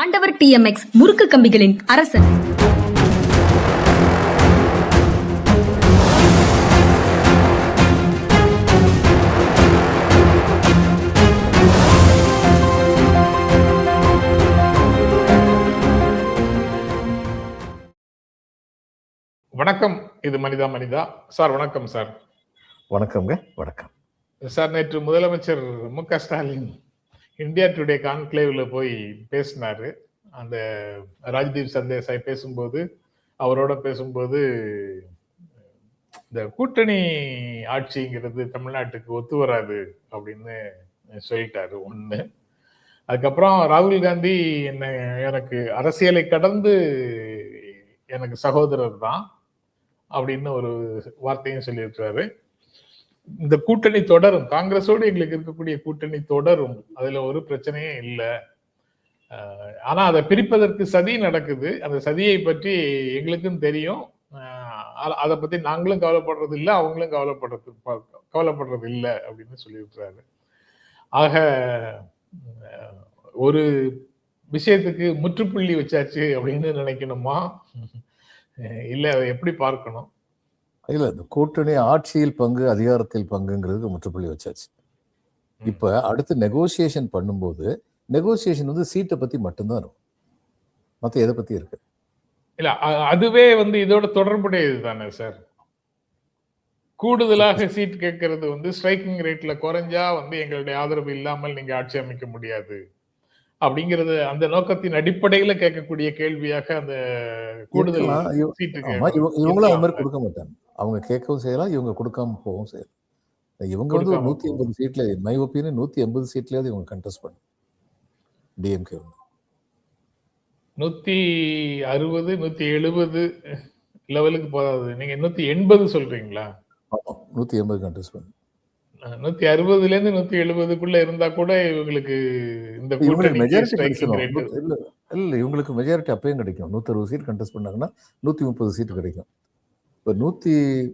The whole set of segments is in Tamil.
ஆண்டவர் டிஎம்எக்ஸ் முறுக்கு கம்பிகளின் அரசன். வணக்கம். இது மனிதா மனிதா. சார் வணக்கம் சார். வணக்கம்ங்க வணக்கம். சார் நேற்று முதலமைச்சர் மு க ஸ்டாலின் இந்தியா டுடே கான்க்ளேவ்ல போய் பேசினார். அந்த ராஜ்தீப் சந்தேசாய் பேசும்போது அவரோட பேசும்போது இந்த கூட்டணி ஆட்சிங்கிறது தமிழ்நாட்டுக்கு ஒத்து வராது அப்படின்னு சொல்லிட்டாரு ஒன்று அதுக்கப்புறம் ராகுல் காந்தி என்ன எனக்கு அரசியலை கடந்து எனக்கு சகோதரர் தான் அப்படின்னு ஒரு வார்த்தையும் சொல்லியிருக்கிறாரு. இந்த கூட்டணி தொடரும். காங்கிரஸோடு எங்களுக்கு இருக்கக்கூடிய கூட்டணி தொடரும். அதுல ஒரு பிரச்சனையே இல்லை. ஆனா அதை பிரிப்பதற்கு சதி நடக்குது. அந்த சதியை பற்றி எங்களுக்கும் தெரியும். அதை பத்தி நாங்களும் கவலைப்படுறது இல்லை அவங்களும் கவலைப்படுறது கவலைப்படுறது இல்லை அப்படின்னு சொல்லியிருக்கிறாரு ஆக ஒரு விஷயத்துக்கு முற்றுப்புள்ளி வச்சாச்சு அப்படின்னு நினைக்கணுமா? இல்லை அதை எப்படி பார்க்கணும்? இல்ல இந்த கூட்டணி ஆட்சியில் பங்கு அதிகாரத்தில் பங்குங்கிறது முற்றுப்புள்ளி வச்சாச்சு. இப்ப அடுத்து நெகோசியேஷன் பண்ணும்போது நெகோசியேஷன் வந்து சீட்டை பத்தி மட்டும்தான் இருக்கும். மத்த எதை பத்தி இருக்கு? இல்ல அதுவே வந்து இதோட தொடர்புடையது தானே சார்? கூடுதலாக சீட் கேட்கறது வந்து ஸ்ட்ரைக்கிங் ரேட்ல குறைஞ்சா வந்து எங்களுடைய ஆதரவு இல்லாமல் நீங்க ஆட்சி அமைக்க முடியாது. அப்படிங்கிறது அந்த நோக்கத்தின் அடிப்படையில கேட்கக்கூடிய கேள்வியாக அந்த கூடுதல் இவங்களும் அது மாதிரி. கொடுக்க மாட்டாங்க. அவங்க கேட்கவும் செய்யலாம் இவங்க கொடுக்காம போகவும் செய்யலாம். இவங்க வந்து ஒரு நூத்தி எண்பது சீட்ல மை ஒப்பீனியன் நூத்தி எண்பது சீட்லயாவது இவங்க கண்டெஸ்ட் பண்ணும் டிஎம்கே வந்து. நூத்தி அறுபது நூத்தி எழுபது லெவலுக்கு போதாது. நீங்க நூத்தி எண்பது சொல்றீங்களா? நூத்தி எண்பது கண்டெஸ்ட் பண்ணும் நூத்தி அறுபதுல இருந்து நூத்தி எழுபதுக்குள்ள இருந்தா கூட இவங்களுக்கு இந்த மெஜாரிட்டி இல்ல இல்ல இவங்களுக்கு மெஜாரிட்டி அப்பயும் கிடைக்கும். நூத்தி அறுபது சீட் கண்டெஸ்ட் பண்ணாங்கன்னா நூத்தி முப்பது சீட் கிடைக்கும். இப்போ நூத்தி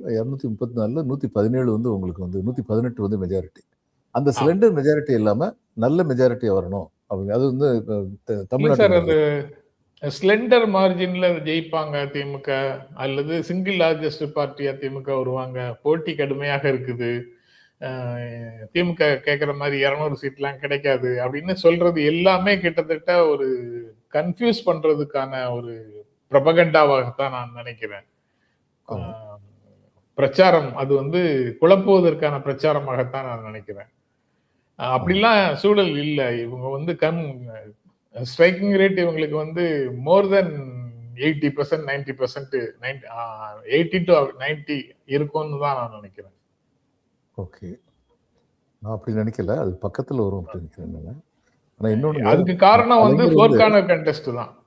இரநூத்தி முப்பத்தி நாலுல நூத்தி பதினேழு வந்து உங்களுக்கு வந்து நூத்தி பதினெட்டு வந்து மெஜாரிட்டி அந்த சிலிண்டர் மெஜாரிட்டி இல்லாம நல்ல மெஜாரிட்டி வரணும். அவங்க அது வந்து இப்ப த- இல்ல சார் அந்த தமிழ்நாட்டு ஸ்லெண்டர் மார்ஜின்ல ஜெயிப்பாங்க திமுக அல்லது சிங்கிள் லார்ஜஸ்ட் பார்ட்டியா திமுக வருவாங்க. போட்டி கடுமையாக இருக்குது. திமுக கேக்குற மாதிரி இருநூறு சீட்லாம் கிடைக்காது அப்படின்னு சொல்றது எல்லாமே கிட்டத்தட்ட ஒரு கன்ஃபியூஸ் பண்றதுக்கான ஒரு பிரபகண்டாவாகத்தான் நான் நினைக்கிறேன். பிரச்சாரம் அது வந்து குழப்புவதற்கான பிரச்சாரமாகத்தான் நான் நினைக்கிறேன். அப்படிலாம் சூழல் இல்லை. இவங்க வந்து கம் ஸ்ட்ரைக்கிங் ரேட் இவங்களுக்கு வந்து more than eighty percent ninety percent eighty to ninety இருக்கும்னு தான் நான் நினைக்கிறேன். ஓகே. நான் அப்படி நினைக்கல. அது பக்கத்துல வரும் அப்படி நினைக்கிறேன் நானு. ஆனா இன்னொன்னு அதுக்கு காரணம் வந்து கலைஞர் ஃபோர் வந்து- கார்னர் கண்டெஸ்ட் தான்.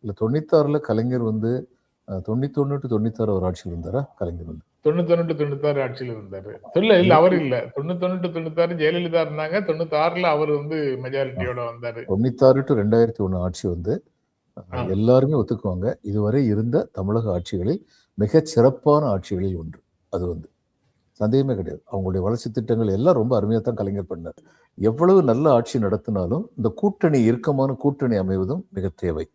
இல்ல தொண்ணூத்தாறுல கலைஞர் வந்து தொண்ணூத்தொன்னு டு தொண்ணூத்தாறு ஒரு ஆட்சியில் இருந்தாரா? கலைஞர் வந்து. தொண்ணூத்தொன்னு தொண்ணூத்தாறு ஆட்சியில் இருந்தாரு. இல்ல இல்ல அவர் இல்ல. தொண்ணூத்தொன்னு தொண்ணூத்தாறு ஜெயலலிதா இருந்தாங்க. தொண்ணூத்தாறுல அவர் வந்து மெஜாரிட்டியோட வந்தாரு. தொண்ணூத்தாறு டு ரெண்டாயிரத்தி ஒண்ணு ஆட்சி வந்து. எல்லாருமே ஒத்துக்குவாங்க. இதுவரை இருந்த தமிழக ஆட்சிகளில் மிகச் சிறப்பான ஆட்சிகளில் ஒன்று. அது வந்து. சந்தேகமே கிடையாது. அவங்களுடைய வளர்ச்சி திட்டங்கள் எல்லாம் ரொம்ப அருமையாக தான் கலைஞர் பண்ணார். எவ்வளவு நல்ல ஆட்சி நடத்தினாலும் இந்த கூட்டணி இறுக்கமான கூட்டணி அமைவதும் மிக தேவை.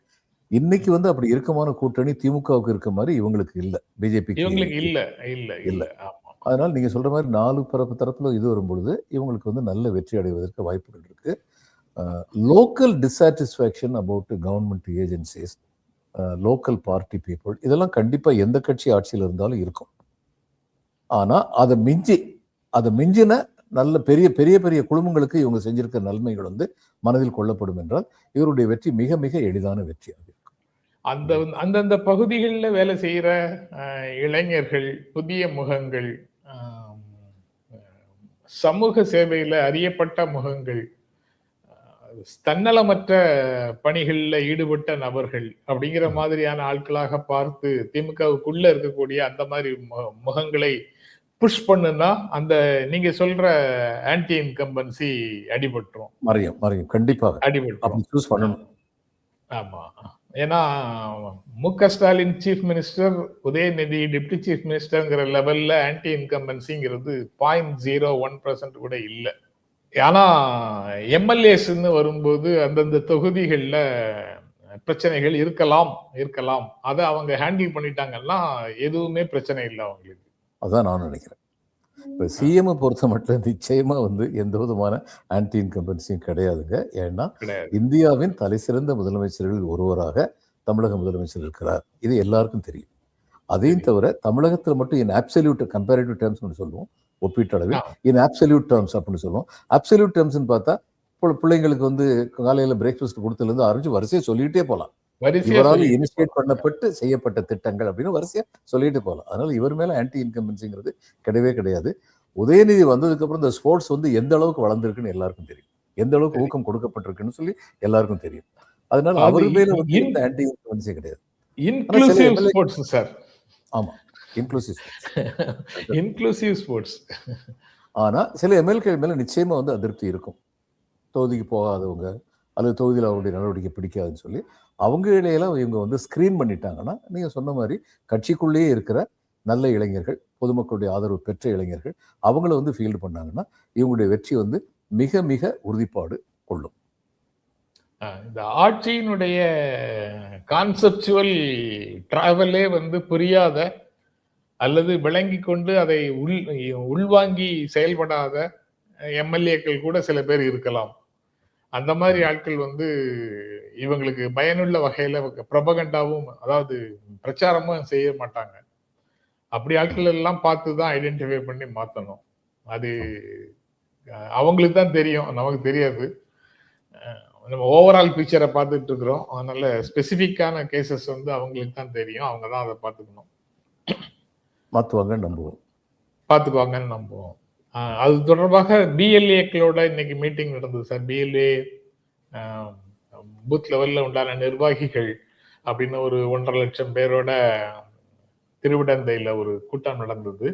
இன்னைக்கு வந்து அப்படி இறுக்கமான கூட்டணி திமுகவுக்கு இருக்க மாதிரி இவங்களுக்கு இல்லை. பிஜேபி இவங்களுக்கு இல்ல இல்ல இல்ல. அதனால நீங்க சொல்ற மாதிரி நாலு பரப்பு தரப்புல இது வரும்பொழுது இவங்களுக்கு வந்து நல்ல வெற்றி அடைவதற்கு வாய்ப்புகள் இருக்கு. Local dissatisfaction about government agencies local party people இதெல்லாம் கண்டிப்பா எந்த கட்சி ஆட்சியில் இருந்தாலும் இருக்கும். ஆனால் அதை மிஞ்சி அதை மிஞ்சின நல்ல பெரிய பெரிய பெரிய குழுமங்களுக்கு இவங்க செஞ்சிருக்க நன்மைகள் வந்து மனதில் கொள்ளப்படும் என்றால் இவருடைய வெற்றி மிக மிக எளிதான வெற்றியாக அந்த அந்தந்த பகுதிகளில் வேலை செய்கிற இளைஞர்கள் புதிய முகங்கள் சமூக சேவையில் அறியப்பட்ட முகங்கள் தன்னலமற்ற பணிகளில் ஈடுபட்ட நபர்கள் அப்படிங்கிற மாதிரியான ஆட்களாக பார்த்து திமுகவுக்குள்ள இருக்கக்கூடிய அந்த மாதிரி மு- முகங்களை புஷ் பண்ணுனா அந்த நீங்க சொல்ற ஆன்டி இன்கம்பன்சி அடிபட்டுரும். மறையும் மறையும். கண்டிப்பாக. அப்படி சூஸ் பண்ணணும். ஆமா. ஏன்னா Mu Ka Stalin chief minister Udhayanidhi deputy chief மினிஸ்டர்ங்கிற லெவல்ல ஆன்டி இன்கம்பன்சிங்கிறது பாயிண்ட் ஜீரோ ஒன் பர்சன்ட் கூட இல்ல. ஆனா எம்எல்ஏஸ்ன்னு வரும்போது அந்தந்த தொகுதிகள்ல பிரச்சனைகள் இருக்கலாம் இருக்கலாம். அதை அவங்க ஹேண்டில் பண்ணிட்டாங்கன்னா எதுவுமே பிரச்சனை இல்லை அவங்களுக்கு. அதான் நான் நினைக்கிறேன். இப்போ சிஎம் பொறுத்த மட்டும் நிச்சயமா வந்து எந்த விதமான ஆன்டி இன்கம்பன்சியும் கிடையாதுங்க. ஏன்னா இந்தியாவின் தலைசிறந்த முதலமைச்சர்களில் ஒருவராக தமிழக முதலமைச்சர் இருக்கிறார். இது எல்லாருக்கும் தெரியும். அதையும் தவிர தமிழகத்தில் மட்டும் இன் ஆப்சல்யூட் கம்பேரிட்டிவ் டேர்ம்ஸ் சொல்லுவோம். ஒப்பீட்டளவில். இன் ஆப்சல்யூட் டேர்ம்ஸ் அப்படின்னு சொல்லுவோம். ஆப்சல்யூட் டேர்ம்ஸ்னு பார்த்தா பிள்ளைங்களுக்கு வந்து காலையில பிரேக்ஃபாஸ்ட் கொடுத்ததுலேருந்து ஆரம்பிச்சு வரிசையை சொல்லிட்டே போகலாம் இவரால் இனிஷியேட் பண்ணப்பட்டு செய்யப்பட்ட திட்டங்கள் அப்படின்னு வரிசையா சொல்லிட்டு போகலாம். அதனால இவர் மேல ஆன்டி இன்கம்பன்சிங்கிறது கிடையவே கிடையாது. உதயநிதி வந்ததுக்கு அப்புறம் இந்த ஸ்போர்ட்ஸ் வந்து எந்த அளவுக்கு வளர்ந்துருக்குன்னு எல்லாருக்கும் தெரியும். எந்த அளவுக்கு. ஊக்கம் கொடுக்கப்பட்டிருக்குன்னு சொல்லி எல்லாருக்கும் தெரியும். அதனால அது அவர் மேல வந்து இந்த ஆன்டி இன்கம்பன்சி கிடையாது. இன்க்ளூசிவ் ஸ்போர்ட்ஸ் சார் ஆமா இன்க்ளூசிவ் இன்க்ளூசிவ் ஸ்போர்ட்ஸ் ஆனா சில எம்எல்கே மேல நிச்சயமா வந்து அதிருப்தி இருக்கும். தொகுதிக்கு போகாதவங்க அல்லது தொகுதியில் அவருடைய நடவடிக்கை பிடிக்காதுன்னு சொல்லி. அவங்களையெல்லாம் இவங்க வந்து ஸ்க்ரீன் பண்ணிட்டாங்கன்னா நீங்கள் சொன்ன மாதிரி கட்சிக்குள்ளேயே இருக்கிற நல்ல இளைஞர்கள் பொதுமக்களுடைய ஆதரவு பெற்ற இளைஞர்கள் அவங்கள வந்து ஃபீல்டு பண்ணாங்கன்னா இவங்களுடைய வெற்றி வந்து மிக மிக உறுதிப்பாடு கொள்ளும். இந்த ஆட்சியினுடைய கான்செப்சுவல் டிராவலே வந்து புரியாத அல்லது விளங்கி கொண்டு அதை உள் உள்வாங்கி செயல்படாத எம்எல்ஏக்கள் கூட சில பேர் இருக்கலாம். அந்த மாதிரி ஆட்கள் வந்து இவங்களுக்கு பயனுள்ள வகையில பிரபகண்டாவும் அதாவது பிரச்சாரமும் செய்ய மாட்டாங்க. அப்படி ஆட்கள் எல்லாம் பார்த்து தான் ஐடென்டிஃபை பண்ணி மாத்தணும். அது அவங்களுக்கு தான் தெரியும் நமக்கு தெரியாது. நம்ம ஓவரால் பிக்சரை பார்த்துட்டு இருக்கிறோம். அதனால ஸ்பெசிஃபிக்கான கேசஸ் வந்து அவங்களுக்கு தான் தெரியும். அவங்க தான் அதை பார்த்துக்கணும். மாற்றுவாங்க நம்புவோம். பார்த்துக்குவாங்கன்னு நம்புவோம். அது தொடர்பாக பிஎல்ஏக்களோட இன்னைக்கு மீட்டிங் நடந்தது சார். பிஎல்ஏ பூத் லெவல்ல உண்டான நிர்வாகிகள் அப்படின்னு ஒரு ஒன்றரை லட்சம் பேரோட திருவிடந்தையில ஒரு கூட்டம் நடந்தது.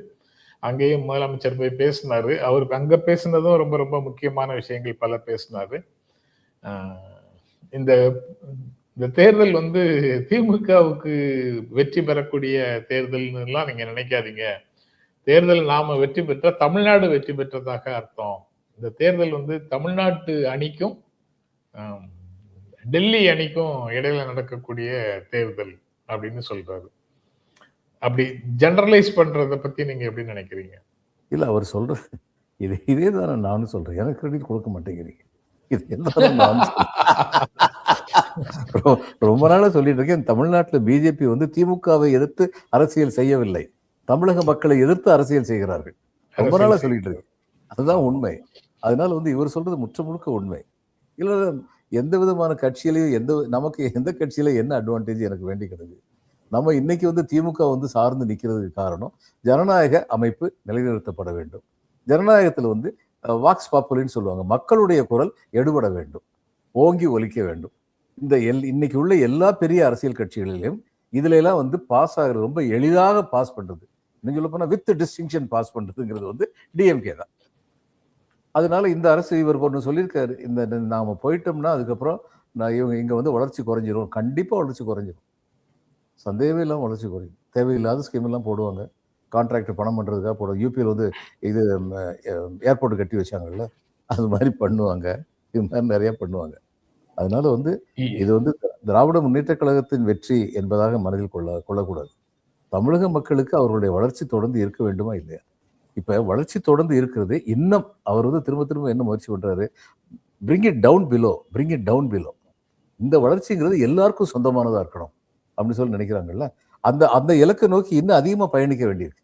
அங்கேயும் முதலமைச்சர் போய் பேசினாரு. அவர் அங்க பேசினதும் ரொம்ப ரொம்ப முக்கியமான விஷயங்கள் பல பேசினாரு. இந்த இந்த தேர்தல் வந்து திமுகவுக்கு வெற்றி பெறக்கூடிய தேர்தல்னுலாம் நீங்கள் நீங்க நினைக்காதீங்க. தேர்தல் நாம வெற்றி பெற்ற தமிழ்நாடு வெற்றி பெற்றதாக அர்த்தம். இந்த தேர்தல் வந்து தமிழ்நாட்டு அணிக்கும் டெல்லி அணிக்கும் இடையில நடக்கக்கூடிய தேர்தல் அப்படின்னு சொல்றாரு. அப்படி ஜெனரலைஸ் பண்றதை பத்தி நீங்க எப்படி நினைக்கிறீங்க? இல்ல அவர் சொல்ற இது இதே தானே நானும் சொல்றேன். எனக்கு கிரெடிட் கொடுக்க மாட்டேங்கிறீங்க. இது ரொம்ப நாளா சொல்லிட்டு இருக்கேன். தமிழ்நாட்டுல பிஜேபி வந்து திமுகவை எதிர்த்து அரசியல் செய்யவில்லை. தமிழக மக்களை எதிர்த்து அரசியல் செய்கிறார்கள். ரொம்ப நாளா சொல்லிட்டு இருக்கேன் அதுதான் உண்மை. அதனால வந்து இவர் சொல்றது முற்ற முழுக்க உண்மை. இல்ல எந்த விதமான கட்சியிலையும் எந்த நமக்கு எந்த கட்சியில என்ன அட்வான்டேஜ் எனக்கு வேண்டி கிடக்கு? நம்ம இன்னைக்கு வந்து திமுக வந்து சார்ந்து நிக்கிறதுக்கு காரணம் ஜனநாயக அமைப்பு நிலைநிறுத்தப்பட வேண்டும். ஜனநாயகத்துல வந்து வாக்ஸ் பாப்புலின்னு சொல்லுவாங்க. மக்களுடைய குரல் எடுபட வேண்டும். ஓங்கி ஒலிக்க வேண்டும். இந்த எல் இன்னைக்கு உள்ள எல்லா பெரிய அரசியல் கட்சிகளிலும் இதுல எல்லாம் வந்து பாஸ் ஆகுறது ரொம்ப எளிதாக பாஸ் பண்றது. இன்னும் சொல்ல போனா வித் டிஸ்டிங்ஷன் பாஸ் பண்றதுங்கிறது வந்து டிஎம்கே தான். அதனால இந்த அரசு இவர் ஒன்று சொல்லியிருக்காரு. இந்த நாம போயிட்டோம்னா அதுக்கப்புறம் நான் இவங்க இங்க வந்து வளர்ச்சி குறைஞ்சிரும். கண்டிப்பா வளர்ச்சி குறைஞ்சிரும். சந்தேகமே இல்லாமல் வளர்ச்சி குறையும். தேவையில்லாத ஸ்கீம் எல்லாம் போடுவாங்க. கான்ட்ராக்ட் பணம் பண்றதுக்காக போடுவாங்க. யூபியில் வந்து இது ஏர்போர்ட் கட்டி வச்சாங்கல்ல? அது மாதிரி பண்ணுவாங்க. இது மாதிரி நிறைய பண்ணுவாங்க. அதனால வந்து இது வந்து திராவிட முன்னேற்ற கழகத்தின் வெற்றி என்பதாக மனதில் கொள்ள கொள்ளக்கூடாது. தமிழக மக்களுக்கு அவர்களுடைய வளர்ச்சி தொடர்ந்து இருக்க வேண்டுமா இல்லையா? இப்போ வளர்ச்சி தொடர்ந்து இருக்கிறது இன்னும் அவர் வந்து திரும்ப திரும்ப என்ன முயற்சி பண்ணுறாரு bring it down below bring it down below இந்த வளர்ச்சிங்கிறது எல்லாருக்கும் சொந்தமானதாக இருக்கணும் அப்படின்னு சொல்லி நினைக்கிறாங்கல்ல? அந்த அந்த இலக்கை நோக்கி இன்னும் அதிகமாக பயணிக்க வேண்டியிருக்கு.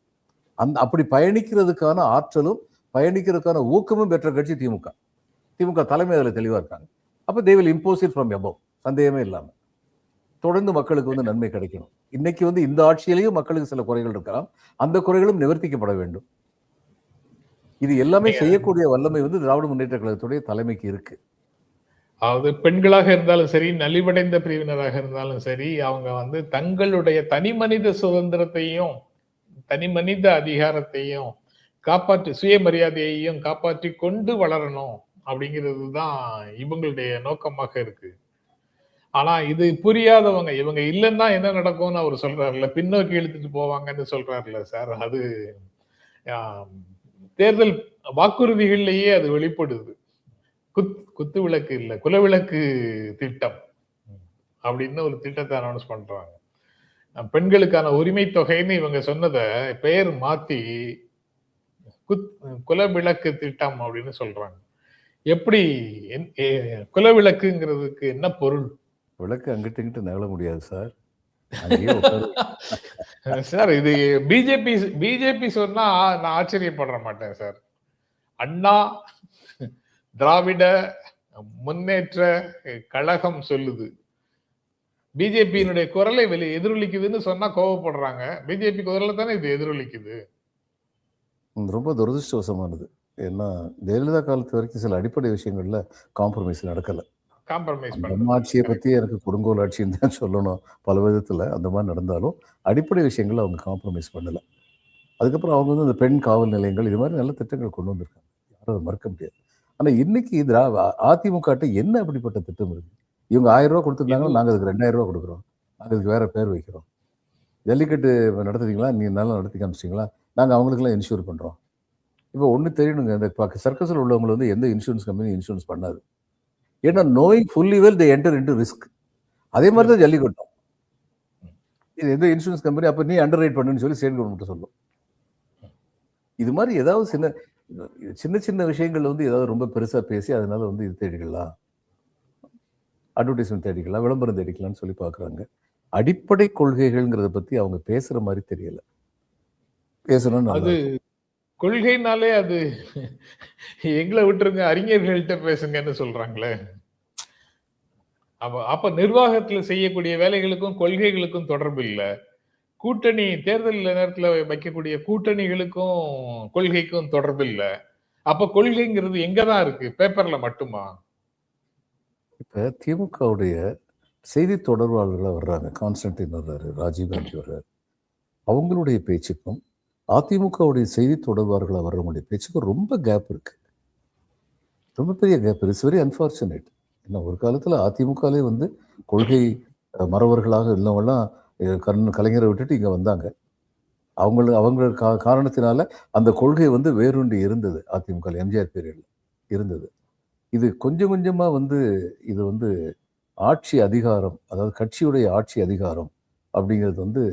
அந்த அப்படி பயணிக்கிறதுக்கான ஆற்றலும் பயணிக்கிறதுக்கான ஊக்கமும் பெற்ற கட்சி திமுக. திமுக தலைமை அதில் தெளிவாக இருக்காங்க. அப்போ they will impose it from above சந்தேகமே இல்லாமல் தொடர்ந்து மக்களுக்கு வந்து நன்மை கிடைக்கணும். இன்னைக்கு வந்து இந்த ஆட்சியிலேயும் மக்களுக்கு சில குறைகள் இருக்கலாம். அந்த குறைகளும் நிவர்த்திக்கப்பட வேண்டும். இது எல்லாமே செய்யக்கூடிய வல்லமை வந்து திராவிட முன்னேற்ற கழகத்துடைய தலைமைக்கு இருக்கு. அதாவது பெண்களாக இருந்தாலும் சரி நலிவடைந்த பிரிவினராக இருந்தாலும் சரி அவங்க வந்து தங்களுடைய தனி மனித சுதந்திரத்தையும் தனி மனித அதிகாரத்தையும் காப்பாற்றி சுயமரியாதையையும் காப்பாற்றி கொண்டு வளரணும் அப்படிங்கிறது தான் இவங்களுடைய நோக்கமாக இருக்கு. ஆனா இது புரியாதவங்க இவங்க இல்லைன்னா என்ன நடக்கும்னு அவர் சொல்றாருல பின்னோக்கி இழுத்துட்டு போவாங்கன்னு சொல்றாருல சார். அது தேர்தல் வாக்குறுதிகள்லயே அது வெளிப்படுது. குத் குத்து விளக்கு இல்ல குலவிளக்கு திட்டம் அப்படின்னு ஒரு திட்டத்தை அனௌன்ஸ் பண்றாங்க. பெண்களுக்கான உரிமை தொகைன்னு இவங்க சொன்னதை பெயர் மாத்தி குத் குலவிளக்கு திட்டம் அப்படின்னு சொல்றாங்க. எப்படி என்- குலவிளக்குங்கிறதுக்கு என்ன பொருள்? விளக்கு அங்கிட்டு இங்கிட்டு நகல முடியாது சார். சார் இது பிஜேபி பிஜேபி சொன்னா நான் ஆச்சரியப்பட மாட்டேன் சார். அண்ணா திராவிட முன்னேற்ற கழகம் சொல்லுது. பிஜேபியினுடைய குரலை வெளி எதிரொலிக்குதுன்னு சொன்னா கோவப்படுறாங்க. பிஜேபி குரலை தானே இது எதிரொலிக்குது? ரொம்ப துரதிருஷ்டவசமானது. ஏன்னா ஜெயலலிதா காலத்து வரைக்கும் சில அடிப்படை விஷயங்கள்ல காம்ப்ரமைஸ் நடக்கல. காம்ப்ரமைஸ் அந்த பண்ண ஆட்சியை பத்தி எனக்கு கொடுங்கோல் ஆட்சின்னு தான் சொல்லணும். பல விதத்துல அந்த மாதிரி நடந்தாலும் அடிப்படை விஷயங்களை அவங்க காம்ப்ரமைஸ் பண்ணல. அதுக்கப்புறம் அவங்க வந்து இந்த பெண் காவல் நிலையங்கள் இது மாதிரி நல்ல திட்டங்கள் கொண்டு வந்திருக்காங்க. யாரும் அதை மறுக்க முடியாது. ஆனா இன்னைக்கு திரா அதிமுக என்ன அப்படிப்பட்ட திட்டம் இருக்கு? இவங்க ஆயிரம் ரூபாய் கொடுத்துருந்தாங்கன்னா நாங்க அதுக்கு ரெண்டாயிரம் ரூபாய் கொடுக்குறோம். நாங்க அதுக்கு வேற பேர் வைக்கிறோம். ஜல்லிக்கட்டு நடத்துறீங்களா? நீ நல்லா நடத்தி காமிச்சிங்களா நாங்க அவங்களுக்கெல்லாம் இன்சூர் பண்றோம். இப்போ ஒண்ணு தெரியணுங்க. இந்த சர்க்கஸில் உள்ளவங்க வந்து எந்த இன்சூரன்ஸ் கம்பெனி இன்சூரன்ஸ் பண்ணாது. ஏன்னா knowing fully well they enter into risk அதே மாதிரி தான் ஜல்லிக்கட்டும். இது எந்த இன்சூரன்ஸ் கம்பெனி அப்போ நீ அண்டர் ரைட் பண்ணுன்னு சொல்லி ஸ்டேட் கவர்மெண்ட் சொல்லும். இது மாதிரி ஏதாவது சின்ன சின்ன சின்ன விஷயங்கள் வந்து ஏதாவது ரொம்ப பெருசா பேசி அதனால வந்து இது தேடிக்கலாம். அட்வர்டைஸ்மெண்ட் தேடிக்கலாம் விளம்பரம் தேடிக்கலாம்னு சொல்லி பார்க்குறாங்க அடிப்படை கொள்கைகள்ங்கிறத பத்தி அவங்க பேசுற மாதிரி தெரியல. பேசணும்னு அது கொள்கைனாலே அது எங்களை விட்டுருங்க அறிஞர்கள்ட்ட பேசுங்கன்னு சொல்றாங்களே. அப்ப அப்ப நிர்வாகத்துல செய்யக்கூடிய வேலைகளுக்கும் கொள்கைகளுக்கும் தொடர்பு இல்லை. கூட்டணி தேர்தல் நேரத்துல வைக்கக்கூடிய கூட்டணிகளுக்கும் கொள்கைக்கும் தொடர்பு இல்லை. அப்ப கொள்கைங்கிறது எங்கதான் இருக்கு? பேப்பர்ல மட்டுமா? இப்போ திமுகவுடைய செய்தி தொடர்பாளர்களாக வர்றாங்க. கான்ஸ்டன்டின் வர்றாரு ராஜீவ்காந்தி வர்றாரு. அவங்களுடைய பேச்சுக்கும் அதிமுகவுடைய செய்தி தொடர்பாளர்களாக அவர்களுடைய பேச்சுக்கும் ரொம்ப கேப் இருக்குது ரொம்ப பெரிய கேப் இட்ஸ் வெரி அன்ஃபார்ச்சுனேட் ஏன்னா ஒரு காலத்தில் அதிமுகலே வந்து கொள்கை மறவர்களாக இருந்தவங்கலாம் கண் கலைஞரை விட்டுட்டு இங்கே வந்தாங்க. அவங்கள அவங்க கா காரணத்தினால அந்த கொள்கை வந்து வேறுண்டி இருந்தது. அதிமுக எம்ஜிஆர் பீரியடில் இருந்தது. இது கொஞ்சம் கொஞ்சமாக வந்து இது வந்து ஆட்சி அதிகாரம் அதாவது கட்சியுடைய ஆட்சி அதிகாரம் அப்படிங்கிறது வந்து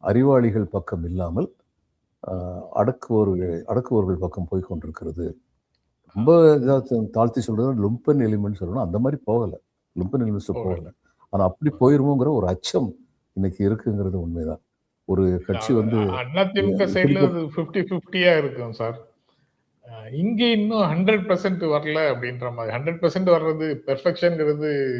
அறிவாளிகள் பக்கம் இல்லாமல் அடக்குவோர்கள் அடக்குவோர்கள் பக்கம் போய் கொண்டிருக்கிறது. ரொம்ப இதா தா- தாழ்த்தி சொல்றது லும்பன் எலிமெண்ட் சொல்லணும். அந்த மாதிரி போகல. லும்பன் எலிமெண்ட்ஸ் போகல. ஆனா அப்படி போயிருமோங்கிற ஒரு அச்சம் இன்னைக்கு இருக்குங்கிறது உண்மைதான். ஒரு கட்சி வந்து அதிமுக சைடுல அது பிப்டி பிப்டியா இருக்கும் சார். இங்க இன்னும் ஹண்ட்ரட் பர்சன்ட் வரல அப்படின்ற மாதிரி. ஹண்ட்ரட் பர்சன்ட் வர்றது பெர்ஃபெக்ஷன்ங்கிறது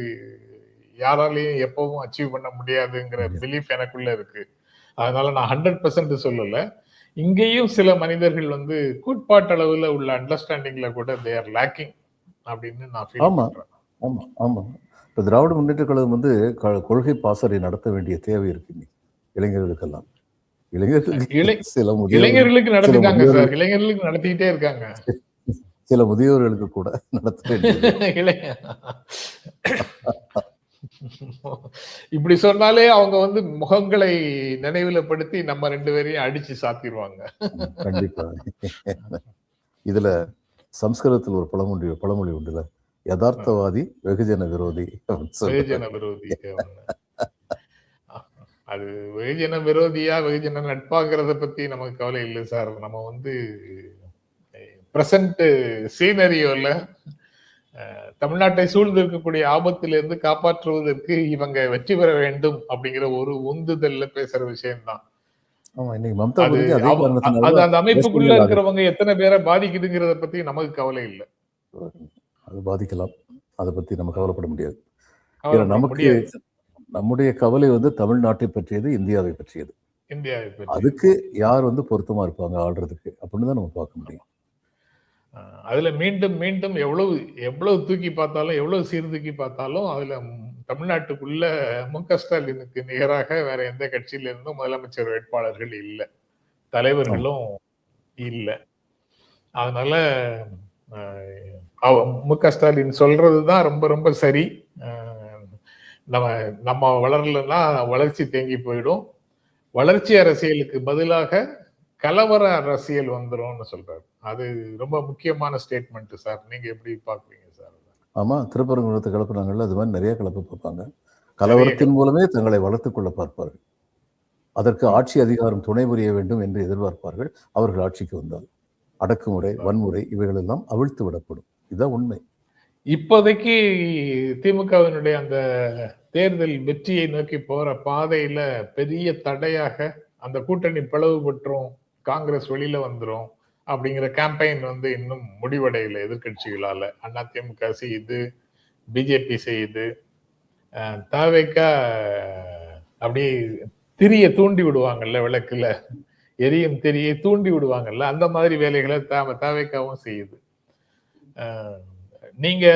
யாராலையும் எப்பவும் அச்சீவ் பண்ண முடியாதுங்கிற பிலீஃப் எனக்குள்ள இருக்கு. அதனால நான் ஹண்ட்ரட் பர்சன்ட் சொல்லல. இங்கேயும் சில மனிதர்கள் வந்து கூட்பாட்டளவுல உள்ள அண்டர்ஸ்டாண்டிங்ல கூட தே ஆர் லேக்கிங் அப்படின்னு நான் ஆமா. ஆமா ஆமா. இப்போ திராவிட முன்னேற்ற கழகம் வந்து கொள்கை பாசறை நடத்த வேண்டிய தேவை இருக்கு இளைஞர்களுக்கெல்லாம். இளைஞர்களுக்கு இளை- சில இளைஞர்களுக்கு நடத்திட்டாங்க. சார். இளைஞர்களுக்கு நடத்திக்கிட்டே இருக்காங்க. சில முதியோர்களுக்கு கூட நடத்த இப்படி சொன்னாலே அவங்க வந்து முகங்களை நினைவுல படுத்தி நம்ம ரெண்டு பேரையும் அடிச்சு சாத்திடுவாங்க கண்டிப்பா இதுல சம்ஸ்கிருதத்தில் ஒரு பழமொழி பழமொழி உண்டுல யதார்த்தவாதி வெகுஜன விரோதி. வெகுஜன விரோதி. அது வெகுஜன விரோதியா வெகுஜன நட்பாங்கிறத பத்தி நமக்கு கவலை இல்லை சார் நம்ம வந்து பிரசன்ட் சீனரியோல தமிழ்நாட்டை சூழ்ந்து இருக்கக்கூடிய ஆபத்திலிருந்து காப்பாற்றுவதற்கு இவங்க வெற்றி பெற வேண்டும் அப்படிங்கிற ஒரு உந்துதல்ல பேசுற விஷயம்தான். அது அந்த அமைப்புக்குள்ள இருக்கிறவங்க எத்தனை பேரை பாதிக்குதுங்கிறத பத்தி நமக்கு கவலை இல்லை. அது பாதிக்கலாம். அதை பத்தி நம்ம கவலைப்பட முடியாது. நமக்கு நம்முடைய கவலை வந்து தமிழ்நாட்டை பற்றியது. இந்தியாவை பற்றியது. அதுக்கு யார் வந்து பொருத்தமா இருப்பாங்க ஆள்றதுக்கு? அப்படின்னு தான் நம்ம பார்க்க முடியும். அதுல மீண்டும் மீண்டும் எவ்வளவு எவ்வளவு தூக்கி பார்த்தாலும் எவ்வளவு சீர்தூக்கி பார்த்தாலும் அதுல தமிழ்நாட்டுக்குள்ள மு க ஸ்டாலினுக்கு நிகராக வேற எந்த கட்சியிலிருந்தும் முதலமைச்சர் வேட்பாளர்கள் இல்லை. தலைவர்களும் இல்லை. அதனால மு க ஸ்டாலின் சொல்றதுதான் ரொம்ப ரொம்ப சரி. நம்ம நம்ம வளரலன்னா வளர்ச்சி தேங்கி போயிடும். வளர்ச்சி அரசியலுக்கு பதிலாக கலவர அரசியல் வந்துரும்னு சொல்றாரு. அது ரொம்ப முக்கியமான ஸ்டேட்மெண்ட் சார். நீங்க எப்படி பாக்குறீங்க சார் ஆமா திருப்பரங்குன்றத்தை கிளப்புனாங்கல்ல அது மாதிரி நிறைய கிளப்பு பார்ப்பாங்க. கலவரத்தின் மூலமே தங்களை வளர்த்துக் கொள்ள பார்ப்பார்கள். அதற்கு ஆட்சி அதிகாரம் துணை புரிய வேண்டும் என்று எதிர்பார்ப்பார்கள். அவர்கள் ஆட்சிக்கு வந்தால் அடக்குமுறை வன்முறை இவைகளெல்லாம் அவிழ்த்து விடப்படும். இதுதான் உண்மை. இப்போதைக்கு திமுகவினுடைய அந்த தேர்தல் வெற்றியை நோக்கி போற பாதையில பெரிய தடையாக அந்த கூட்டணி பிளவுபற்றும் காங்கிரஸ் வெளியில வந்துடும் அப்படிங்கிற கேம்பெயின் வந்து இன்னும் முடிவடையல எதிர்கட்சிகளால அண்ணா திமுக செய்யுது பிஜேபி செய்யுது. தாவேக்கா அப்படியே திரிய தூண்டி விடுவாங்கல்ல விளக்குல. எரியும் திரியை தூண்டி விடுவாங்கல்ல. அந்த மாதிரி வேலைகளை தாம தாவேக்காவும் செய்யுது. நீங்க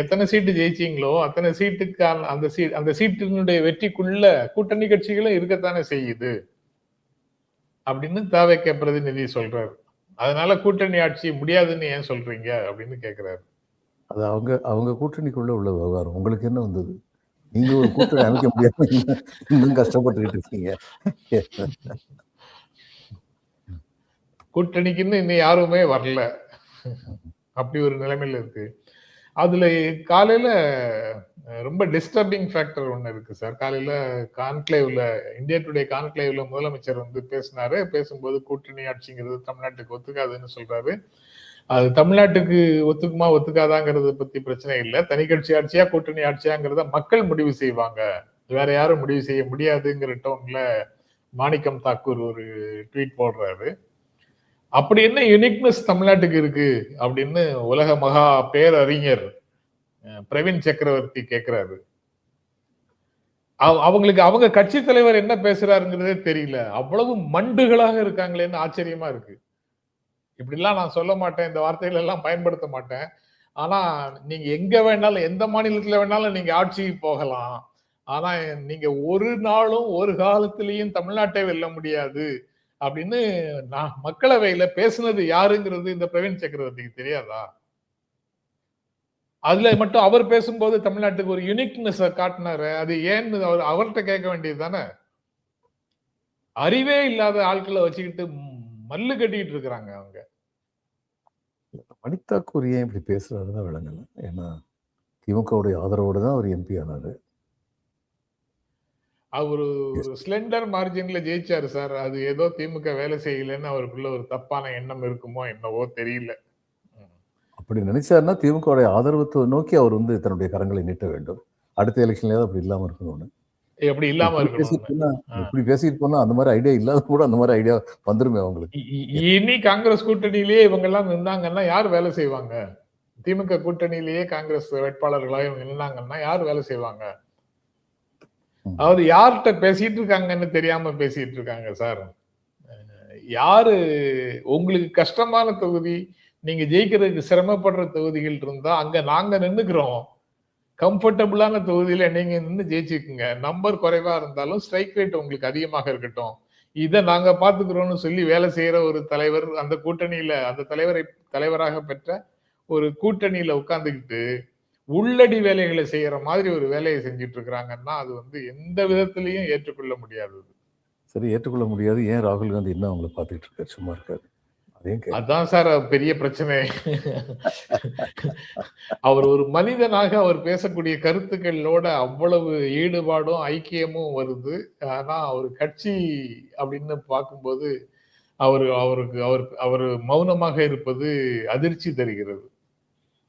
எத்தனை சீட்டு ஜெயிச்சீங்களோ அத்தனை சீட்டுக்கான அந்த சீட் அந்த சீட்டினுடைய வெற்றிக்குள்ள கூட்டணி கட்சிகளும் இருக்கத்தானே செய்யுது. அப்படின்னு தாவேக்க பிரதிநிதி சொல்றாரு. அதனால கூட்டணி ஆட்சி முடியாதுன்னு ஏன் சொல்றீங்க? அப்படின்னு கேக்குறாரு. அது அவங்க அவங்க கூட்டணிக்குள்ள உள்ள விவகாரம். உங்களுக்கு என்ன வந்தது? நீங்க ஒரு கூட்டணி அமைக்க முடியாம இன்னும் இன்னும் கஷ்டப்பட்டுக்கிட்டு இருக்கீங்க. கூட்டணிக்குன்னு இன்னும் யாருமே வரல. அப்படி ஒரு நிலைமையில இருக்கு. அதுல காலையில ரொம்ப டிஸ்டர்பிங் ஃபேக்டர் ஒண்ணு இருக்கு சார். காலையில கான்க்ளேவ்ல இந்தியா டுடே கான்க்ளேவ்ல முதலமைச்சர் வந்து பேசினாரு. பேசும்போது கூட்டணி ஆட்சிங்கிறது தமிழ்நாட்டுக்கு ஒத்துக்காதுன்னு சொல்றாரு. அது தமிழ்நாட்டுக்கு ஒத்துக்குமா ஒத்துக்காதாங்கிறத பத்தி பிரச்சனை இல்லை. தனி கட்சி ஆட்சியா கூட்டணி ஆட்சியாங்கிறத மக்கள் முடிவு செய்வாங்க. வேற யாரும் முடிவு செய்ய முடியாதுங்கிற டோன்ல மாணிக்கம் தாக்கூர் ஒரு ட்வீட் போடுறாரு. அப்படி என்ன யுனிக்னஸ் தமிழ்நாட்டுக்கு இருக்கு அப்படின்னு உலக மகா பேரறிஞர் பிரவீன் சக்கரவர்த்தி கேட்கிறாரு அவங்களுக்கு அவங்க கட்சி தலைவர் என்ன பேசுறாருங்கிறதே தெரியல. அவ்வளவு மண்டுகளாக இருக்காங்களேன்னு ஆச்சரியமா இருக்கு. இப்படிலாம் நான் சொல்ல மாட்டேன் இந்த வார்த்தைகள் எல்லாம் பயன்படுத்த மாட்டேன். ஆனா நீங்க எங்க வேணாலும் எந்த மாநிலத்துல வேணாலும் நீங்க ஆட்சிக்கு போகலாம். ஆனா நீங்க ஒரு நாளும் ஒரு காலத்திலையும் தமிழ்நாட்டை வெல்ல முடியாது. அப்படின்னு நான் மக்களவையில பேசுனது யாருங்கிறது இந்த பிரவீன் சக்கரவர்த்திக்கு தெரியாதா? அதுல மட்டும் அவர் பேசும்போது தமிழ்நாட்டுக்கு ஒரு யுனிக்னஸ் காட்டினாரு. அது ஏன்னு அவர் அவர்கிட்ட கேட்க வேண்டியது தானே? அறிவே இல்லாத ஆட்களை வச்சுக்கிட்டு மல்லு கட்டிக்கிட்டு இருக்கிறாங்க அவங்க. மணித்தாக்கூர் ஏன் இப்படி பேசுறாருன்னு விளங்கல. ஏன்னா திமுகவுடைய ஆதரவோடு தான் அவர் எம்பி ஆனாரு. அவரு ஒரு ஸ்லெண்டர் மார்ஜின்ல ஜெயிச்சாரு சார். அது ஏதோ திமுக வேலை செய்யலன்னு அவருக்குள்ள ஒரு தப்பான எண்ணம் இருக்குமோ என்னவோ தெரியல. அப்படி நினைச்சாருன்னா திமுகவுடைய ஆதரவத்தை நோக்கி அவர் வந்து தன்னுடைய கரங்களை நீட்ட வேண்டும். அடுத்த எலெக்ஷன்லயாவது அப்படி இல்லாம இருக்கணும்னு. எப்படி இல்லாம இப்படி பேசிட்டு போனா அந்த மாதிரி ஐடியா இல்லாத கூட அந்த மாதிரி ஐடியா வந்துருமே அவங்களுக்கு. இனி காங்கிரஸ் கூட்டணியிலேயே இவங்க எல்லாம் நின்றாங்கன்னா யார் வேலை செய்வாங்க? திமுக கூட்டணியிலேயே காங்கிரஸ் வேட்பாளர்களாக இவங்க நின்னாங்கன்னா யார் வேலை செய்வாங்க? அதாவது யார்கிட்ட பேசிட்டு இருக்காங்கன்னு தெரியாம பேசிட்டு இருக்காங்க சார். யாரு உங்களுக்கு கஷ்டமான தொகுதி நீங்க ஜெயிக்கிறதுக்கு சிரமப்படுற தொகுதிகள் இருந்தா அங்க நாங்க நின்னுக்கிறோம். கம்ஃபர்டபுளான தொகுதியில நீங்க நின்று ஜெயிச்சுக்குங்க நம்பர் குறைவா இருந்தாலும் ஸ்ட்ரைக் ரேட் உங்களுக்கு அதிகமாக இருக்கட்டும். இதை நாங்க பாத்துக்கிறோம்னு சொல்லி வேலை செய்யற ஒரு தலைவர் அந்த கூட்டணியில அந்த தலைவரை தலைவராக பெற்ற ஒரு கூட்டணியில உட்காந்துக்கிட்டு உள்ளடி வேலைகளை செய்யற மாதிரி ஒரு வேலையை செஞ்சுட்டு இருக்கிறாங்கன்னா அது வந்து எந்த விதத்திலையும் ஏற்றுக்கொள்ள முடியாதது சரி ஏற்றுக்கொள்ள முடியாது. ஏன் ராகுல் காந்தி இன்னும் அவங்கள பார்த்துட்டு இருக்காரு. சும்மா இருக்காரு அதான் சார் பெரிய பிரச்சனை. அவர் ஒரு மனிதனாக அவர் பேசக்கூடிய கருத்துக்களோட அவ்வளவு ஈடுபாடும் ஐக்கியமும் வருது. ஆனா அவர் கட்சி அப்படின்னு பார்க்கும்போது அவர் அவருக்கு அவர் அவர் மௌனமாக இருப்பது அதிர்ச்சி தருகிறது.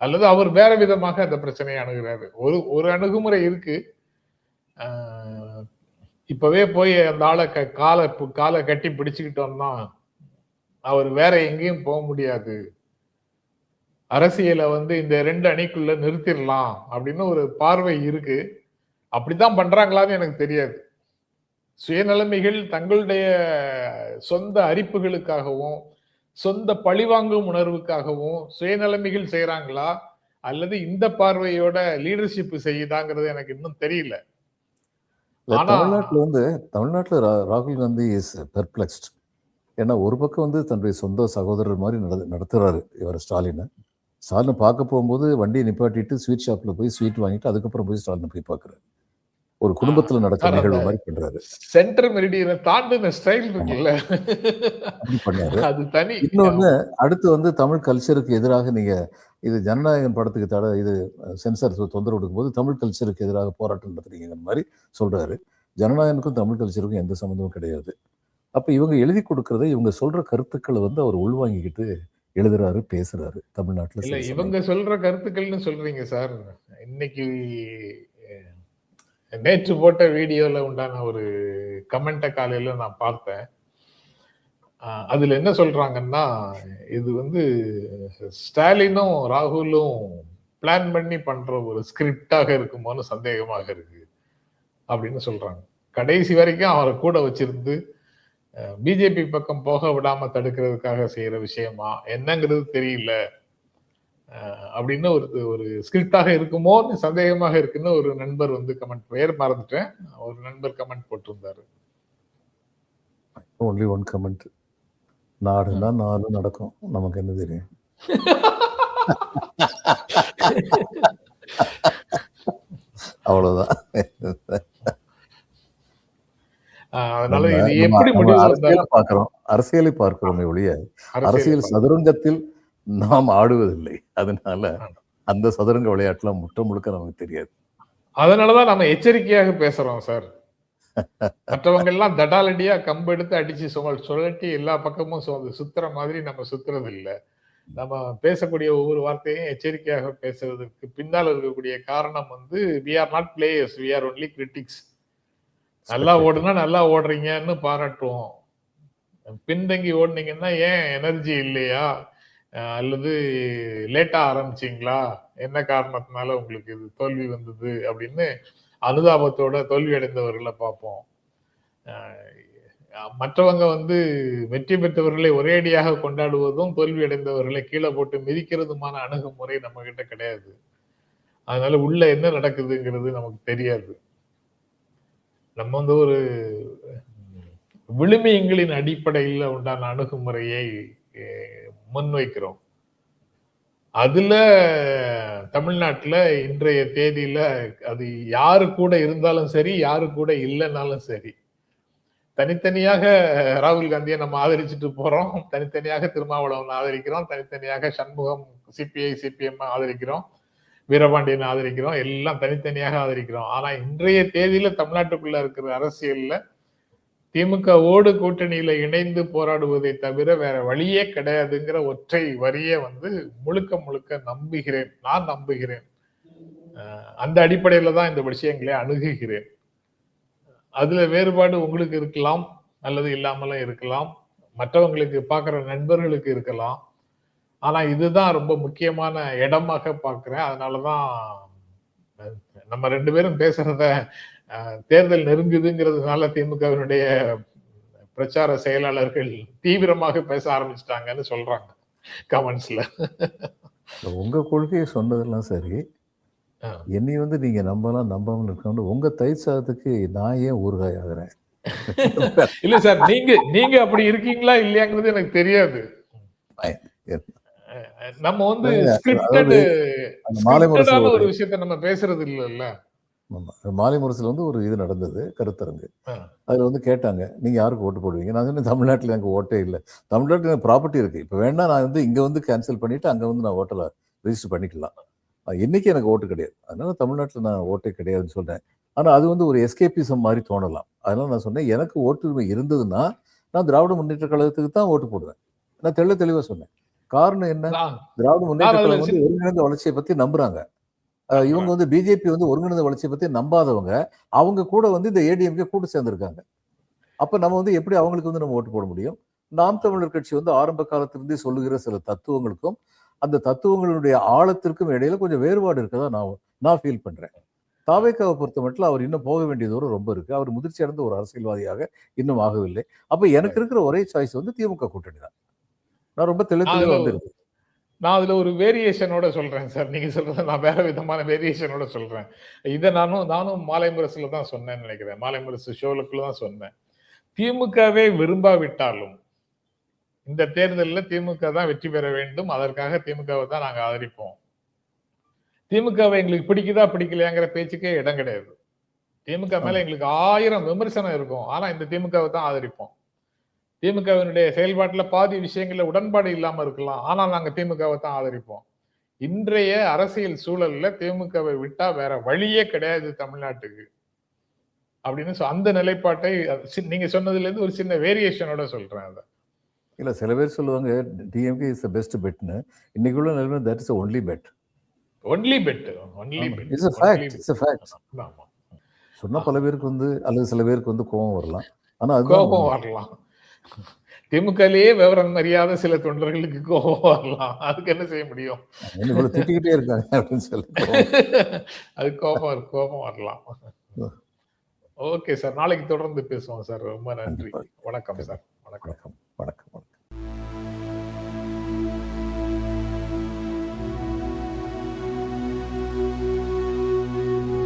அல்லது அவர் வேற விதமாக அந்த பிரச்சனையை அணுகிறாரு. ஒரு ஒரு அணுகுமுறை இருக்கு. இப்பவே போய் அந்த ஆளை காலை காலை கட்டி பிடிச்சுக்கிட்டோம்னா அவர் வேற எங்கேயும் போக முடியாது. அரசியலை வந்து இந்த ரெண்டு அணிக்குள்ள நிறுத்திடலாம் அப்படின்னு ஒரு பார்வை இருக்கு. அப்படித்தான் பண்றாங்களான்னு எனக்கு தெரியாது. சுயநிலைமைகள் தங்களுடைய சொந்த அரிப்புகளுக்காகவும் சொந்த பழிவாங்கும் உணர்வுக்காகவும் சுயநிலைமைகள் செய்யறாங்களா அல்லது இந்த பார்வையோட லீடர்ஷிப் செய்யுதாங்கிறது எனக்கு இன்னும் தெரியல. தமிழ்நாட்டுல வந்து தமிழ்நாட்டுல ராகுல் காந்தி இஸ் பெர்ப்ளெக்ஸ்ட் ஏன்னா ஒரு பக்கம் வந்து தன்னுடைய சொந்த சகோதரர் மாதிரி நட நடத்துறாரு இவர் ஸ்டாலினை. ஸ்டாலினை பார்க்க போகும்போது வண்டியை நிப்பாட்டிட்டு ஸ்வீட் ஷாப்பில் போய் ஸ்வீட் வாங்கிட்டு அதுக்கப்புறம் போய் ஸ்டாலினை போய் பார்க்குறாரு. ஒரு குடும்பத்துல நடக்கிற நிகழ்வு மாதிரி பண்றாரு. சென்டர் மெரிடியனை தாண்டின ஸ்டைல் இருக்குல்ல. அப்படி பண்ணாரு. அது தனி. இன்னொன்னு அடுத்து வந்து தமிழ் கல்ச்சருக்கு எதிராக நீங்க இது ஜனநாயகன் படத்துக்கு தட இது சென்சார் தொந்தரவு கொடுக்கும்போது தமிழ் கல்ச்சருக்கு எதிராக போராட்டம் நடத்துறீங்கிற மாதிரி சொல்றாரு. ஜனநாயகனுக்கும் தமிழ் கல்ச்சருக்கும் எந்த சம்மந்தமும் கிடையாது. அப்ப இவங்க எழுதி கொடுக்கறதை இவங்க சொல்ற கருத்துக்களை வந்து அவர் உள்வாங்கிக்கிட்டு எழுதுறாரு பேசுறாரு தமிழ்நாட்டுல இவங்க சொல்ற கருத்துக்கள்னு சொல்றீங்க சார். இன்னைக்கு நேற்று போட்ட வீடியோல உண்டான ஒரு கமெண்ட்டை காலையில நான் பார்த்தேன். அதில் அதுல என்ன சொல்றாங்கன்னா இது வந்து ஸ்டாலினும் ராகுலும் பிளான் பண்ணி பண்ற ஒரு ஸ்கிரிப்டாக இருக்குமோன்னு சந்தேகமாக இருக்கு அப்படின்னு சொல்றாங்க. கடைசி வரைக்கும் அவரை கூட வச்சிருந்து பிஜேபி பக்கம் போக விடாம தடுக்கிறதுக்காக செய்யற விஷயமா? என்னங்கிறது தெரியல. அப்படின்னு ஒரு ஒரு ஸ்கிரிப்டாக இருக்குமோன்னு சந்தேகமாக இருக்குன்னு ஒரு நண்பர் வந்து கமெண்ட் பெயர் மறந்துட்டேன். ஒரு நண்பர் கமெண்ட் போட்டிருந்தாரு. ஒன்லி ஒன் கமெண்ட் நாடுன்னா நாலு நடக்கும். நமக்கு என்ன தெரியும்? அவ்வளவுதான். அதனால இது எப்படி முடிவு பார்க்கிறோம். அரசியலை பார்க்கிறோமே ஒழிய அரசியல் சதுரங்கத்தில் நாம் ஆடுவதில்லை. அதனால. அந்த சதுரங்க விளையாட்டுலாம் முற்ற முழுக்க நமக்கு தெரியாது. அதனாலதான் நம்ம எச்சரிக்கையாக பேசுறோம் சார். மற்றவங்க எல்லாம் தடாலடியா கம்பு எடுத்து அடிச்சு சுமல் சுழட்டி எல்லா பக்கமும் சுத்துற மாதிரி நம்ம சுத்துறது இல்ல நம்ம பேசக்கூடிய ஒவ்வொரு வார்த்தையும் எச்சரிக்கையாக பேசுறதுக்கு பின்னால் இருக்கக்கூடிய காரணம் வந்து we are not players we are only critics நல்லா ஓடுனா நல்லா ஓடுறீங்கன்னு பாராட்டுவோம். பின்தங்கி ஓடுனீங்கன்னா ஏன் எனர்ஜி இல்லையா? அல்லது லேட்டா ஆரம்பிச்சிங்களா? என்ன காரணத்தினால உங்களுக்கு இது தோல்வி வந்தது அப்படின்னு அனுதாபத்தோட தோல்வி அடைந்தவர்களை பார்ப்போம். மற்றவங்க வந்து வெற்றி பெற்றவர்களை ஒரேடியாக கொண்டாடுவதும் தோல்வி அடைந்தவர்களை கீழே போட்டு மிதிக்கிறதுமான அணுகுமுறை நம்ம கிட்ட கிடையாது. அதனால உள்ள என்ன நடக்குதுங்கிறது நமக்கு தெரியாது. நம்ம வந்து ஒரு விழுமியங்களின் அடிப்படையில் உண்டான அணுகுமுறையை முன்வைக்கிறோம். அதுல தமிழ்நாட்டுல இன்றைய தேதியில அது யாரு கூட இருந்தாலும் சரி யாரு கூட இல்லைனாலும் சரி தனித்தனியாக ராகுல் காந்தியை நம்ம ஆதரிச்சுட்டு போறோம். தனித்தனியாக திருமாவளவன் ஆதரிக்கிறோம். தனித்தனியாக சண்முகம் சிபிஐ சிபிஎம் ஆதரிக்கிறோம். வீரபாண்டியன் ஆதரிக்கிறோம். எல்லாம் தனித்தனியாக ஆதரிக்கிறோம். ஆனா இன்றைய தேதியில தமிழ்நாட்டுக்குள்ள இருக்கிற அரசியல்ல திமுகவோடு கூட்டணியில இணைந்து போராடுவதை தவிர வேற வழியே கிடையாதுங்கிற ஒற்றை வரியை வந்து முழுக்க முழுக்க நம்புகிறேன். நான் நம்புகிறேன். அந்த அடிப்படையில தான் இந்த விஷயங்களை அணுகுகிறேன். அதுல வேறுபாடு உங்களுக்கு இருக்கலாம் அல்லது இல்லாமலும் இருக்கலாம். மற்றவங்களுக்கு பார்க்குற நண்பர்களுக்கு இருக்கலாம். ஆனா இதுதான் ரொம்ப முக்கியமான இடமாக பார்க்குறேன். அதனாலதான் தான் நம்ம ரெண்டு பேரும் பேசுறத தேர்தல் நெருங்குதுங்கிறதுனால திமுகவினுடைய பிரச்சார செயலாளர்கள் தீவிரமாக பேச ஆரம்பிச்சிட்டாங்கன்னு சொல்றாங்க கமெண்ட்ஸ்ல உங்க கொள்கையை சொன்னதெல்லாம் சரி. என்னை வந்து நீங்க நம்பலாம் நம்பாமல் இருக்கணும் உங்க தயிர் சாதத்துக்கு நான் ஏன் ஊறுகாய் ஆகுறேன்? இல்ல சார் நீங்க நீங்க அப்படி இருக்கீங்களா இல்லையாங்கிறது எனக்கு தெரியாது. நம்ம வந்து ஒரு விஷயத்த நம்ம பேசுறது இல்லைல்ல. மாலை முரசில் வந்து ஒரு இது நடந்தது கருத்தரங்கு. அதுல வந்து கேட்டாங்க நீங்க யாருக்கு ஓட்டு போடுவீங்க? நான் சொன்னேன் தமிழ்நாட்டுல எனக்கு ஓட்டே இல்லை. தமிழ்நாட்டுல எனக்கு ப்ராப்பர்ட்டி இருக்கு. இப்போ வேணா நான் வந்து இங்க வந்து கேன்சல் பண்ணிட்டு அங்க வந்து நான் ஓட்டல ரெஜிஸ்டர் பண்ணிக்கலாம். இன்னைக்கு எனக்கு ஓட்டு கிடையாது. அதனால தமிழ்நாட்டுல நான் ஓட்டே கிடையாதுன்னு சொன்னேன் ஆனா அது வந்து ஒரு எஸ்கேபிசம் மாதிரி தோணலாம். அதனால நான் சொன்னேன் எனக்கு ஓட்டுரிமை இருந்ததுன்னா நான் திராவிட முன்னேற்ற கழகத்துக்கு தான் ஓட்டு போடுவேன். நான் தெள்ள தெளிவா சொன்னேன். காரணம் என்ன? திராவிட முன்னேற்ற கழகம் வந்து ஒருங்கிணைந்த வளர்ச்சியை பத்தி நம்புறாங்க. அஹ் இவங்க வந்து பிஜேபி வந்து ஒருங்கிணைந்த வளர்ச்சியை பத்தி நம்பாதவங்க. அவங்க கூட வந்து இந்த ஏடிஎம்கே கூட சேர்ந்திருக்காங்க. அப்ப நம்ம வந்து எப்படி அவங்களுக்கு வந்து நம்ம ஓட்டு போட முடியும்? நாம் தமிழர் கட்சி வந்து ஆரம்ப காலத்திலிருந்தே சொல்லுகிற சில தத்துவங்களுக்கும் அந்த தத்துவங்களுடைய ஆழத்திற்கும் இடையில கொஞ்சம் வேறுபாடு இருக்கதா நான் நான் ஃபீல் பண்றேன். தாவேக்காவை பொறுத்த மட்டும் அவர் இன்னும் போக வேண்டிய தூரம் ரொம்ப இருக்கு. அவர் முதிர்ச்சி அடைந்த ஒரு அரசியல்வாதியாக இன்னும் ஆகவில்லை. அப்ப எனக்கு இருக்கிற ஒரே சாய்ஸ் வந்து திமுக கூட்டணி தான். நான் ரொம்ப தெளி தெளிவா அதுல வந்து நான் அதுல ஒரு வேரியேஷனோட சொல்றேன் சார் நீங்க சொல்கிறது நான் வேற விதமான வேரியேஷனோட சொல்றேன். இதை நானும் நானும் மாலை முரசுல தான் சொன்னேன்னு நினைக்கிறேன். மாலை முரசு ஷோலுக்குள்ள தான் சொன்னேன். திமுகவே விரும்பாவிட்டாலும் இந்த தேர்தலில் திமுக தான் வெற்றி பெற வேண்டும். அதற்காக திமுகவை தான் நாங்கள் ஆதரிப்போம். திமுகவை எங்களுக்கு பிடிக்குதா பிடிக்கலையாங்கிற பேச்சுக்கே இடம் கிடையாது. திமுக மேல எங்களுக்கு ஆயிரம் விமர்சனம் இருக்கும். ஆனா இந்த திமுகவை தான் ஆதரிப்போம். திமுகவினுடைய செயல்பாட்டுல பாதி விஷயங்கள்ல உடன்பாடு இல்லாம இருக்கலாம். ஆனால் நாங்க திமுகவை தான் ஆதரிப்போம். இன்றைய அரசியல் சூழல்ல திமுகவை விட்டா வேற வழியே கிடையாது தமிழ்நாட்டுக்கு. அப்படின்னு அந்த நிலைப்பாட்டை நீங்க சொன்னதுல இருந்து ஒரு சின்ன வேரியேஷனோட சொல்றேன் அதை. இல்ல சில பேர் சொல்லுவாங்க டிஎம்கே இஸ் த பெஸ்ட் பெட்னு இன்னைக்கு உள்ள நிலைமை that is only bet only bet only bet it's fact it's ஆமா. சொன்னா பல பேருக்கு வந்து அல்லது சில பேருக்கு வந்து கோபம் வரலாம். ஆனா அது கோபம் வரலாம். திமுகலயே விவரம் அறியாத சில தொண்டர்களுக்கு கோபம் வரலாம். அதுக்கு என்ன செய்ய முடியும்? திட்டிக்கிட்டே இருக்காங்க அப்படின்னு சொல்லி. அது கோபம் கோபம் வரலாம். ஓகே சார் நாளைக்கு தொடர்ந்து பேசுவோம் சார். ரொம்ப நன்றி. வணக்கம் சார். வணக்கம். வணக்கம்.